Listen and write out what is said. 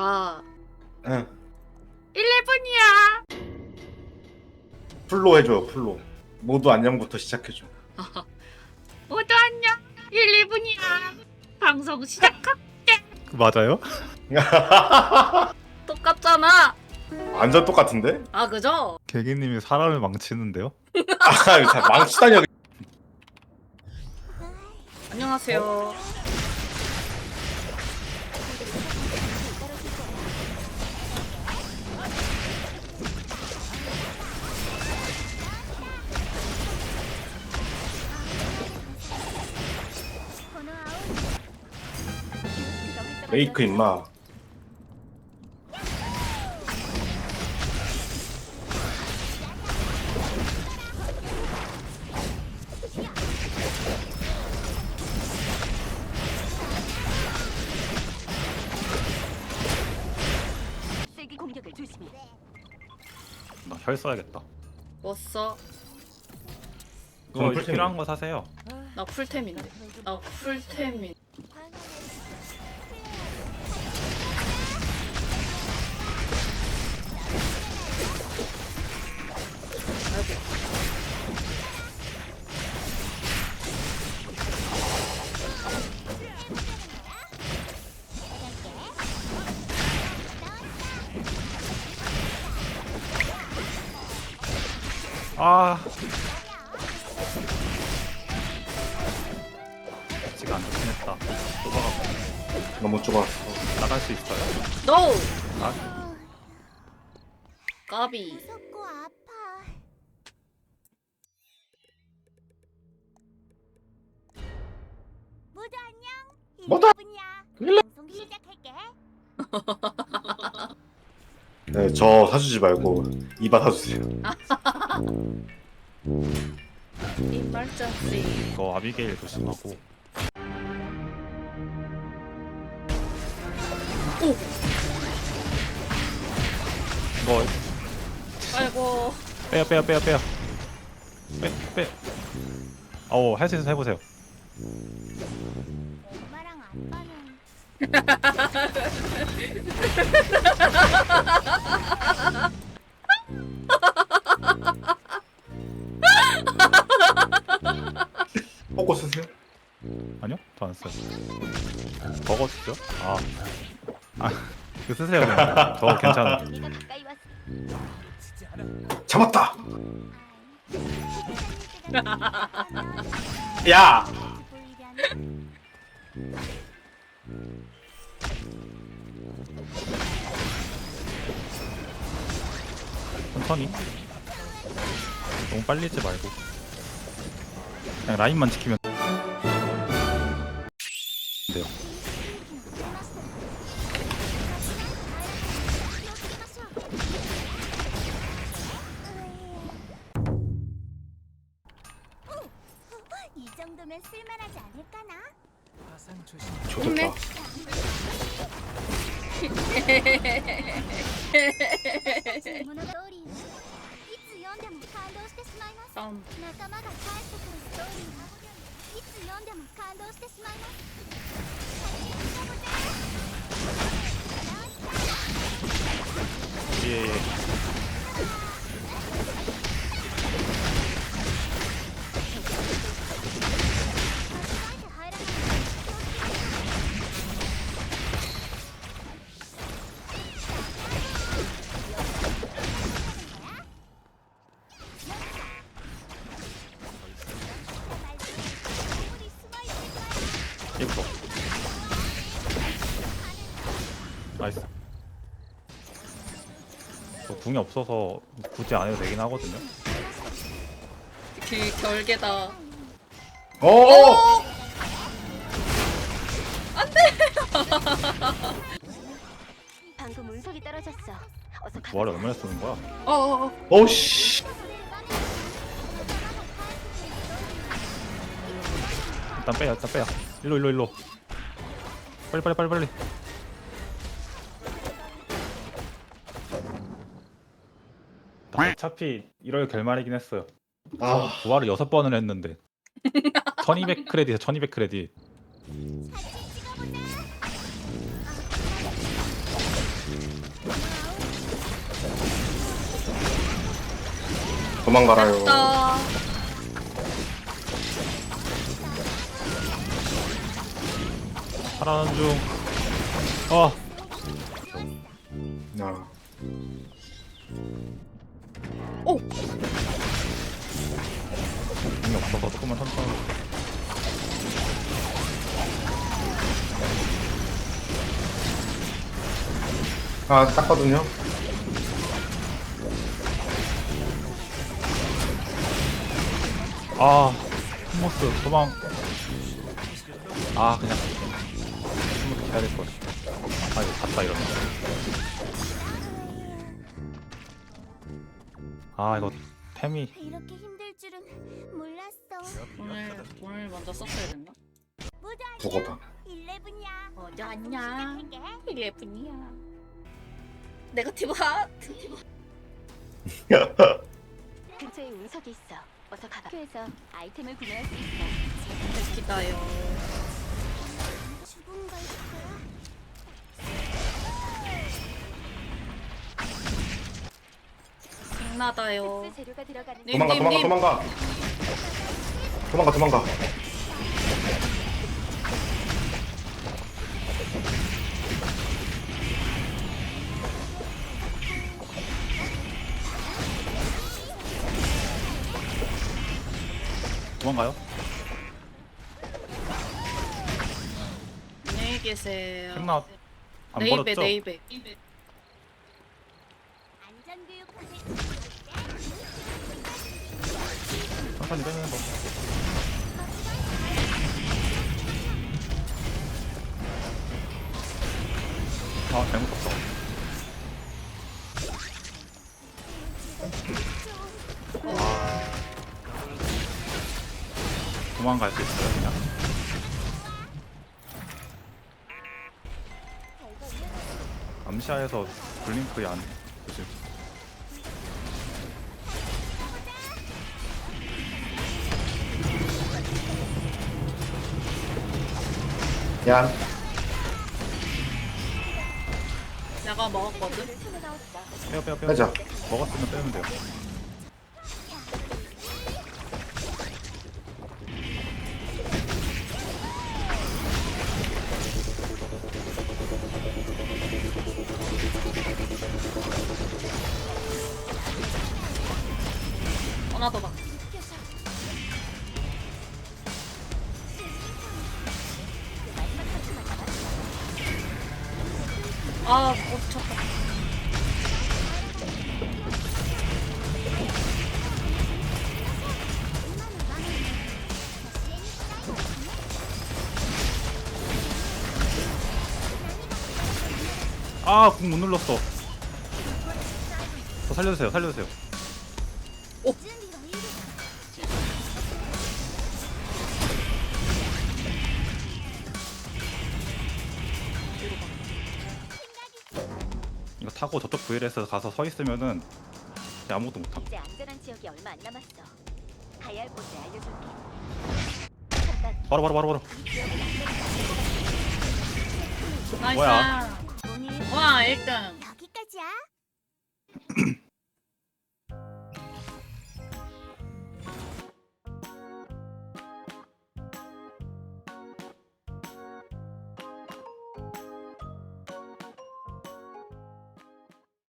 나 응. 1분이야. 풀로 해줘요 풀로. 모두 안녕부터 시작해줘. 모두 안녕. 1, 2분이야. 방송 시작할게. 맞아요? 똑같잖아. 완전 똑같은데? 아 그죠? 개기님이 사람을 망치는데요? 아, 자, 망치다니. 안녕하세요. 메이크 임마. 세기 공격을 조심해. 나 혈 써야겠다. 뭐 써? 그거 그럼 이제 풀템이네. 필요한 거 사세요. 나 풀템인데. 나 풀템인. 아이 아. 아직 안 좋긴 했다. 좁아갖고 너무 좁았어. 나갈 수 있어요? No. 아, 까비. 무섭고 아파. 모두 안녕. 뭐다? 분이야. 방송 시작할게. 네, 저 사주지 말고 이바 사주세요. 이말자씨. 이거 아비게일 조심하고. 오. 이거 아이고. 빼요 빼요 빼요 빼요. 빼 빼. 어우 할수 있으면 해보세요. 엄마랑 아빠는 이거 쓰세요 그냥. 저 괜찮아. 왔어. 잡았다. 야. 천천히. 너무 빨리 지 말고. 그냥 라인만 지키면 돼요. 이 정도면 쓸만하지 않을까나? 좋겠다. 自分の通りいつ読んでも感動してしまいます 싸움. 仲間が帰ってくるストーリーはいつ読んでも感動してしまいます예, 예. 나이스. 저 궁이 없어서 굳이 안 해도 되긴 하거든요. 그 결계다. 어. 방금 운석이 떨어졌어. 어서 가. 부활을 얼마나 쓰는 거야? 어어어. 어 씨. 일단 빼요, 일단 빼요. 일로, 일로, 일로. 빨리, 빨리, 빨리, 빨리. 어차피 1월 결말이긴 했어요. 아, 부활을 여섯 번을 했는데 1200 크레딧, 1200 크레딧 도망가라요. 됐다. 살아난 중. 어, 아, 아. 오! 힘이 없어서 조금만 천천히. 아 땄거든요. 아, 스모스 도망. 아, 그냥 스모스 해야 될 걸. 아, 이거 갔다 이러면. 아, 이거 템이 이렇게 힘들 줄은 몰랐어. 오늘 오늘 먼저 썼어야 됐나? 모두 죽어다. 일레븐이야. 어디 왔냐? 일레분이야. 네거티브 핫. 근처에 운석이 있어. 어서 가봐. 학교에서 아이템을 구매할 수 있어. 기다요. 재료가 들어가는 님, 도망가 님, 도망가 님. 도망가. 도망가 도망가. 도망가요? 안녕히 계세요. 생나 안 네이베 버렸죠? 네이베. 안전교육 천천히 빼는 거. 아, 잘못 썼어. 아. 도망갈 수 있어요, 그냥. 암시아에서 블링크에 안 야 내가 먹었거든. 빼요, 빼요, 빼요. 빼자. 먹었으면 빼면 돼요. 아, 멈췄다. 아, 궁 못 눌렀어. 저 살려주세요, 살려주세요. 준 타고 저쪽 VL에서 가서 서 있으면은 그냥 아무것도 못함. 이제 안전한 지역이 얼마 안 남았어. 가야 할 곳을 알려줄게. 잠깐 바로 바로 바로 바로. 나이스. 뭐야? 와, 1등. 여기까지야.